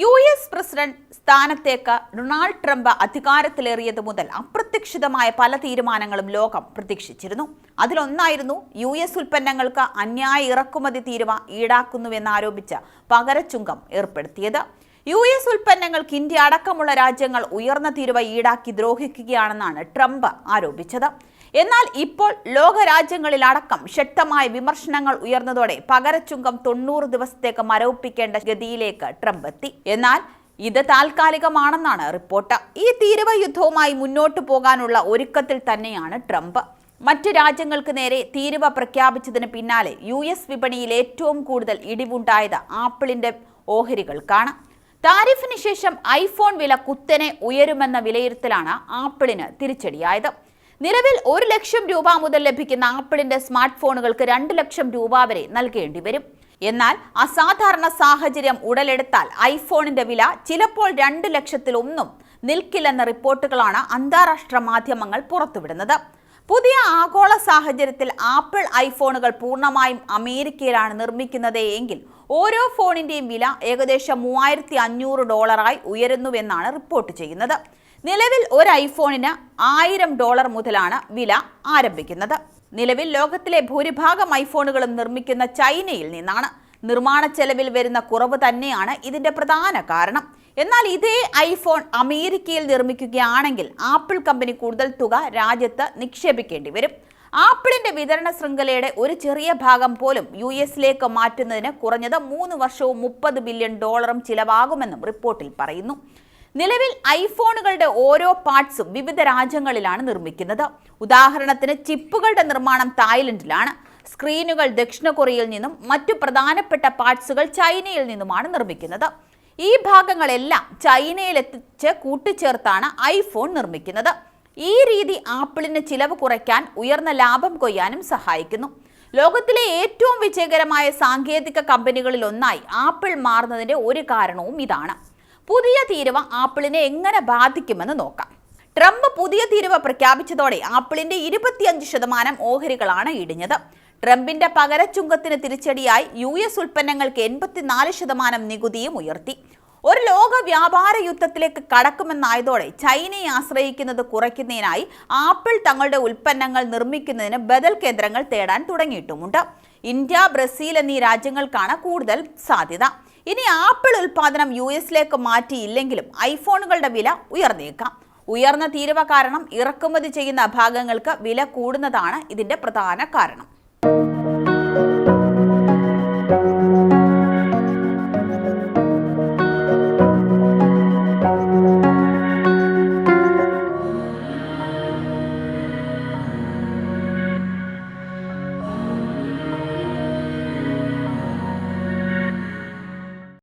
U S president സ്ഥാനത്തേക്ക് Donald Trump അധികാരത്തിലേറിയത് മുതൽ അപ്രതീക്ഷിതമായ പല തീരുമാനങ്ങളും ലോകം പ്രതീക്ഷിച്ചിരുന്നു. അതിലൊന്നായിരുന്നു യു എസ് ഉൽപ്പന്നങ്ങൾക്ക് അന്യായ ഇറക്കുമതി തീരുവ ഈടാക്കുന്നുവെന്നാരോപിച്ച് പകരച്ചുങ്കം ഏർപ്പെടുത്തിയത്. യു എസ് ഉൽപ്പന്നങ്ങൾക്ക് ഇന്ത്യ അടക്കമുള്ള രാജ്യങ്ങൾ ഉയർന്ന തീരുവ ഈടാക്കി ദ്രോഹിക്കുകയാണെന്നാണ് ട്രംപ് ആരോപിച്ചത്. എന്നാൽ ഇപ്പോൾ ലോകരാജ്യങ്ങളിലടക്കം ശക്തമായ വിമർശനങ്ങൾ ഉയർന്നതോടെ പകരച്ചുങ്കം തൊണ്ണൂറ് ദിവസത്തേക്ക് മരവിപ്പിക്കേണ്ട ഗതിയിലേക്ക് ട്രംപ് എത്തി. എന്നാൽ ഇത് താൽക്കാലികമാണെന്നാണ് റിപ്പോർട്ട്. ഈ തീരുവ യുദ്ധവുമായി മുന്നോട്ടു പോകാനുള്ള ഒരുക്കത്തിൽ തന്നെയാണ് ട്രംപ്. മറ്റ് രാജ്യങ്ങൾക്ക് നേരെ തീരുവ പ്രഖ്യാപിച്ചതിന് പിന്നാലെ യു എസ് വിപണിയിൽ ഏറ്റവും കൂടുതൽ ഇടിവുണ്ടായത് ആപ്പിളിന്റെ ഓഹരികൾക്കാണ്. താരിഫിന് ശേഷം ഐഫോൺ വില കുത്തനെ ഉയരുമെന്ന വിലയിരുത്തലാണ് ആപ്പിളിന് തിരിച്ചടിയായത്. നിലവിൽ ഒരു ലക്ഷം രൂപ മുതൽ ലഭിക്കുന്ന ആപ്പിളിന്റെ സ്മാർട്ട് ഫോണുകൾക്ക് രണ്ട് ലക്ഷം രൂപ വരെ നൽകേണ്ടി വരും. എന്നാൽ അസാധാരണ സാഹചര്യം ഉടലെടുത്താൽ ഐഫോണിന്റെ വില ചിലപ്പോൾ രണ്ട് ലക്ഷത്തിലൊന്നും നിൽക്കില്ലെന്ന റിപ്പോർട്ടുകളാണ് അന്താരാഷ്ട്ര മാധ്യമങ്ങൾ പുറത്തുവിടുന്നത്. പുതിയ ആഗോള സാഹചര്യത്തിൽ ആപ്പിൾ ഐഫോണുകൾ പൂർണമായും അമേരിക്കയിലാണ് നിർമ്മിക്കുന്നത് എങ്കിൽ ഓരോ ഫോണിന്റെയും വില ഏകദേശം മൂവായിരത്തി അഞ്ഞൂറ് ഡോളറായി ഉയരുന്നുവെന്നാണ് റിപ്പോർട്ട് ചെയ്യുന്നത്. നിലവിൽ ഒരു ഐഫോണിന് ആയിരം ഡോളർ മുതലാണ് വില ആരംഭിക്കുന്നത്. നിലവിൽ ലോകത്തിലെ ഭൂരിഭാഗം ഐഫോണുകളും നിർമ്മിക്കുന്ന ചൈനയിൽ നിന്നാണ്. നിർമ്മാണ ചെലവിൽ വരുന്ന കുറവ് തന്നെയാണ് ഇതിന്റെ പ്രധാന കാരണം. എന്നാൽ ഇതേ ഐഫോൺ അമേരിക്കയിൽ നിർമ്മിക്കുകയാണെങ്കിൽ ആപ്പിൾ കമ്പനി കൂടുതൽ തുക രാജ്യത്ത് നിക്ഷേപിക്കേണ്ടി വരും. ആപ്പിളിന്റെ വിതരണ ശൃംഖലയുടെ ഒരു ചെറിയ ഭാഗം പോലും യു എസിലേക്ക് മാറ്റുന്നതിന് കുറഞ്ഞത് മൂന്ന് വർഷവും മുപ്പത് ബില്യൺ ഡോളറും ചിലവാകുമെന്നും റിപ്പോർട്ടിൽ പറയുന്നു. നിലവിൽ ഐഫോണുകളുടെ ഓരോ പാർട്സും വിവിധ രാജ്യങ്ങളിലാണ് നിർമ്മിക്കുന്നത്. ഉദാഹരണത്തിന് ചിപ്പുകളുടെ നിർമ്മാണം തായ്ലൻഡിലാണ്. സ്ക്രീനുകൾ ദക്ഷിണ കൊറിയയിൽ നിന്നും മറ്റു പ്രധാനപ്പെട്ട പാർട്സുകൾ ചൈനയിൽ നിന്നുമാണ് നിർമ്മിക്കുന്നത്. ഈ ഭാഗങ്ങളെല്ലാം ചൈനയിൽ എത്തിച്ച് കൂട്ടിച്ചേർത്താണ് ഐഫോൺ നിർമ്മിക്കുന്നത്. ഈ രീതി ആപ്പിളിന് ചിലവ് കുറയ്ക്കാൻ ഉയർന്ന ലാഭം കൊയ്യാനും സഹായിക്കുന്നു. ലോകത്തിലെ ഏറ്റവും വിജയകരമായ സാങ്കേതിക കമ്പനികളിൽ ഒന്നായി ആപ്പിൾ മാറുന്നതിന്റെ ഒരു കാരണവും ഇതാണ്. പുതിയ തീരുവ ആപ്പിളിനെ എങ്ങനെ ബാധിക്കുമെന്ന് നോക്കാം. ട്രംപ് പുതിയ തീരുവ പ്രഖ്യാപിച്ചതോടെ ആപ്പിളിന്റെ ഇരുപത്തിയഞ്ച് ശതമാനം ഓഹരികളാണ് ഇടിഞ്ഞത്. ട്രംപിന്റെ പകരച്ചുങ്കത്തിന് തിരിച്ചടിയായി യു എസ് ഉൽപ്പന്നങ്ങൾക്ക് എൺപത്തിനാല് ശതമാനം നികുതിയും ഉയർത്തി. ഒരു ലോക വ്യാപാര യുദ്ധത്തിലേക്ക് കടക്കുമെന്നായതോടെ ചൈനയെ ആശ്രയിക്കുന്നത് കുറയ്ക്കുന്നതിനായി ആപ്പിൾ തങ്ങളുടെ ഉൽപ്പന്നങ്ങൾ നിർമ്മിക്കുന്നതിന് ബദൽ കേന്ദ്രങ്ങൾ തേടാൻ തുടങ്ങിയിട്ടുമുണ്ട്. ഇന്ത്യ ബ്രസീൽ എന്നീ രാജ്യങ്ങൾക്കാണ് കൂടുതൽ സാധ്യത. ഇനി ആപ്പിൾ ഉൽപാദനം യു എസിലേക്ക് മാറ്റിയില്ലെങ്കിലും ഐഫോണുകളുടെ വില ഉയർന്നേക്കാം. ഉയർന്ന തീരുവ കാരണം ഇറക്കുമതി ചെയ്യുന്ന ഭാഗങ്ങൾക്ക് വില കൂടുന്നതാണ് ഇതിന്റെ പ്രധാന കാരണം.